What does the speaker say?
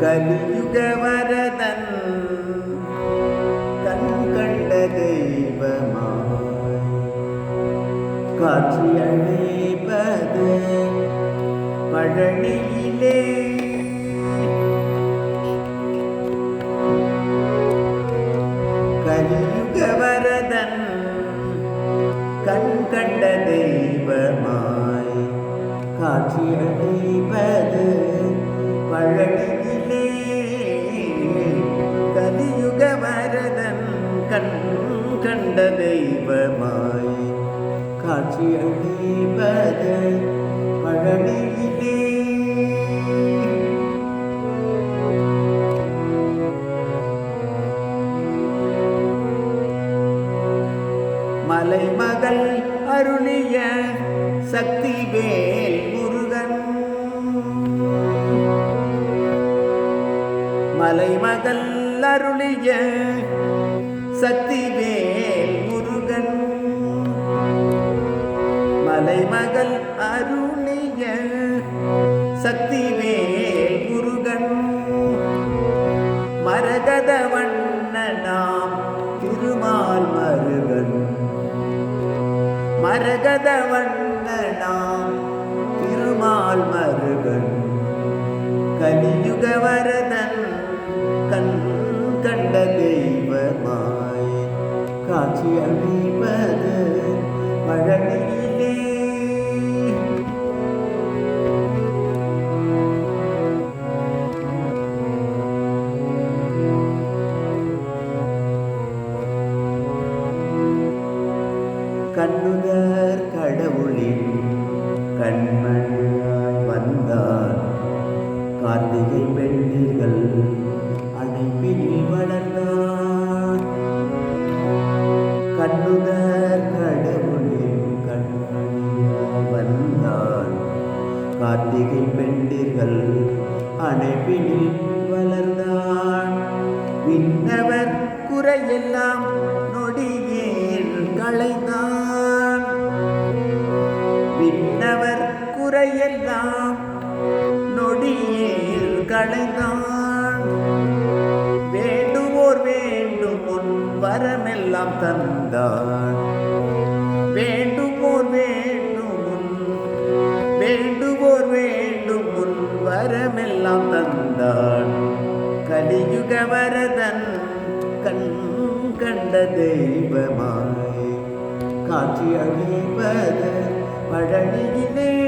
கலியுக வரதன் கண் கண்ட தெய்வமாய் காட்சியளிப்பது பழனியிலே கலியுக வரதன் கண் கண்ட தெய்வமாய் காட்சியளிப்பது பழனி தெய்வமாய் காட்சி காட்சியளிப்பது பழனியிலே மலைமகள் அருளிய சக்தி வேல் முருகன் மலைமகள் அருளிய சக்தி வேல் மலைமகள் அருளிய சக்தி வேல் முருகன். மரகத வண்ணனாம் திருமால் மருகன். மரகத வண்ணனாம் திருமால் மருகன். கலியுக வரதன் கண் கண்ட தெய்வமாய் காட்சி அளிப்பது பழனியிலே கண்ணுதர் கடவுளின் கண்மணியாய் வந்தார். கார்த்திகை பெண்டிகள் அடைப்பினில் வளர்ந்தார். கண்ணுதர் கடவுளின் கண்மணியாய் வந்தார். கார்த்திகை பெண்டிர்கள் அணைப்பினில் வளர்ந்தார். விண்ணவர் குறையெல்லாம் நொடியில் களைந்த குறையெல்லாம் நொடியில் களைந்தான் வேண்டுவோர் வேண்டும் உன் வரமெல்லாம் தந்தான். வேண்டுவோர் வேண்டும் உன் வேண்டுவோர் வேண்டும் உன் வரமெல்லாம் தந்தான். கலியுக வரதன் கண் கண்ட தெய்வமாய் காட்சி அளிப்பது பழனியிலே.